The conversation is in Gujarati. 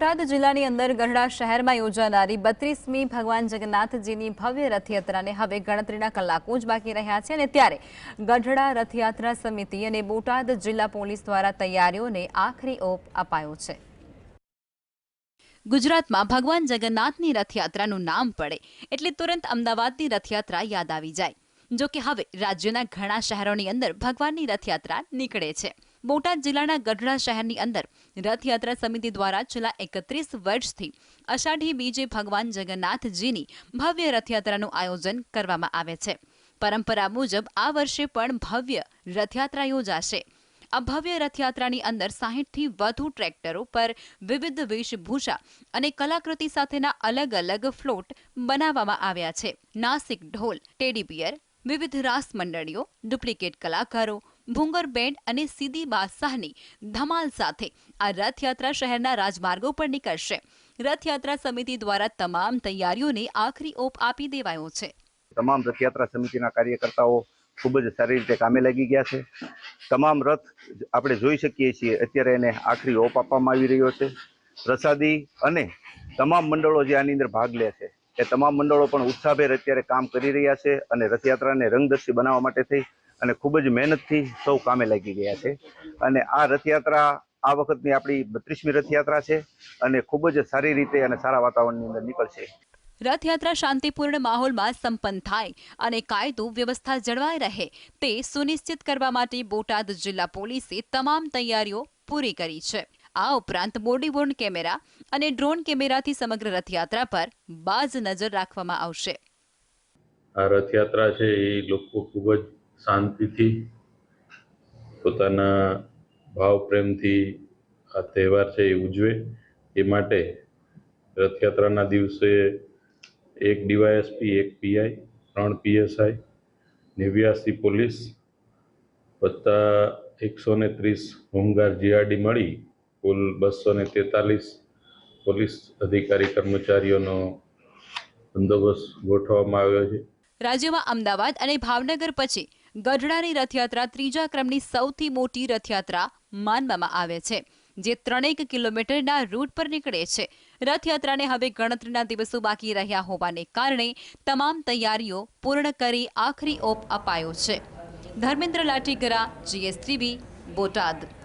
બોટાદ જિલ્લાની અંદર ગઢડા શહેરમાં યોજાનારી બત્રીસમી ભગવાન જગન્નાથજીની ભવ્ય રથયાત્રાને હવે ગણતરીના કલાકો જ બાકી રહ્યા છે અને ત્યારે ગઢડા રથયાત્રા સમિતિ અને બોટાદ જિલ્લા પોલીસ દ્વારા તૈયારીઓને આખરી ઓપ અપાયો છે. ગુજરાતમાં ભગવાન જગન્નાથની રથયાત્રાનું નામ પડે એટલે તુરંત અમદાવાદની રથયાત્રા યાદ આવી જાય. જો કે હવે રાજ્યના ઘણા શહેરોની અંદર ભગવાનની રથયાત્રા નીકળે છે. બોટાદ જિલ્લાના ગઢડા શહેરની અંદર રથયાત્રા સમિતિ દ્વારા છેલ્લા એકત્રીસ વર્ષથી અષાઢી બીજે ભગવાન જગન્નાથજીની ભવ્ય રથયાત્રાનું આયોજન કરવામાં આવે છે. પરંપરા મુજબ આ વર્ષે પણ ભવ્ય રથયાત્રા યોજાશે. આ ભવ્ય રથયાત્રાની અંદર સાહીઠથી વધુ ટ્રેક્ટરો પર વિવિધ વેશભૂષા અને કલાકૃતિ સાથેના અલગ અલગ ફ્લોટ બનાવવામાં આવ્યા છે. નાસિક ઢોલ, ટેડી બિયર, વિવિધ રાસ મંડળીઓ, ડુપ્લિકેટ કલાકારો ભૂંગર બેન્ડ અને સીધી બાદશાહની ધમાલ સાથે આ રથયાત્રા શહેરના રાજમાર્ગો પર નીકળશે. રથયાત્રા સમિતિ દ્વારા તમામ તૈયારીઓને આખરી ઓપ આપી દેવાયો છે. તમામ રથયાત્રા સમિતિના કાર્યકર્તાઓ ખૂબ જ સારી રીતે કામે લાગી ગયા છે. તમામ રથ આપણે જોઈ શકીએ છીએ, અત્યારે એને આખરી ઓપ આપવામાં આવી રહ્યો છે. પ્રસાદી અને તમામ મંડળો જે આની અંદર ભાગ લે છે, એ તમામ મંડળો પણ ઉત્સાહભેર અત્યારે કામ કરી રહ્યા છે અને રથયાત્રાને રંગદર્શી બનાવવા માટે થઈ અને ખૂબ જ મહેનતથી સૌ કામે લાગી ગયા છે. અને આ રથયાત્રા આ વખતની આપણી બત્રીસમી રથયાત્રા છે અને ખૂબ જ સારી રીતે અને સારા વાતાવરણની અંદર નીકળશે. રથયાત્રા શાંતિપૂર્ણ માહોલમાં સંપન્ન થાય અને કાયદો વ્યવસ્થા જળવાઈ રહે તે સુનિશ્ચિત કરવા માટે બોટાદ જિલ્લા પોલીસે તમામ તૈયારીઓ પૂરી કરી છે. આ ઉપરાંત બોડી વોર્ન કેમેરા અને ડ્રોન કેમેરાથી સમગ્ર રથયાત્રા પર બાજ નજર રાખવામાં આવશે. આ રથયાત્રા છે એ લોકો ખૂબ જ શાંતિથી પોતાના ભાવ પ્રેમથી આ તહેવાર છે એ ઉજવે. એ માટે રથયાત્રાના દિવસે એક ડીવાયએસપી, એક પીઆઈ ત્રણ પીએસઆઈ નેવ્યાસી પોલીસ વત્તા એકસો ને ત્રીસ હોમગાર્ડ જીઆરડી મળી. કુલ બસો ને તેતાલીસ પોલીસ અધિકારી કર્મચારીઓનો બંદોબસ્ત ગોઠવવામાં આવ્યો છે. રાજ્યમાં અમદાવાદ અને ભાવનગર પછી ગઢડાની રથયાત્રા ત્રીજા ક્રમની સૌથી મોટી રથયાત્રા માનવામાં આવે છે, જે ત્રણેક કિલોમીટરના રૂટ પર નીકળે છે. રથયાત્રાને હવે ગણતરીના દિવસો બાકી રહ્યા હોવાને કારણે તમામ તૈયારીઓ પૂર્ણ કરી આખરી ઓપ અપાયો છે. Dharmendra Lathigara G S Botad.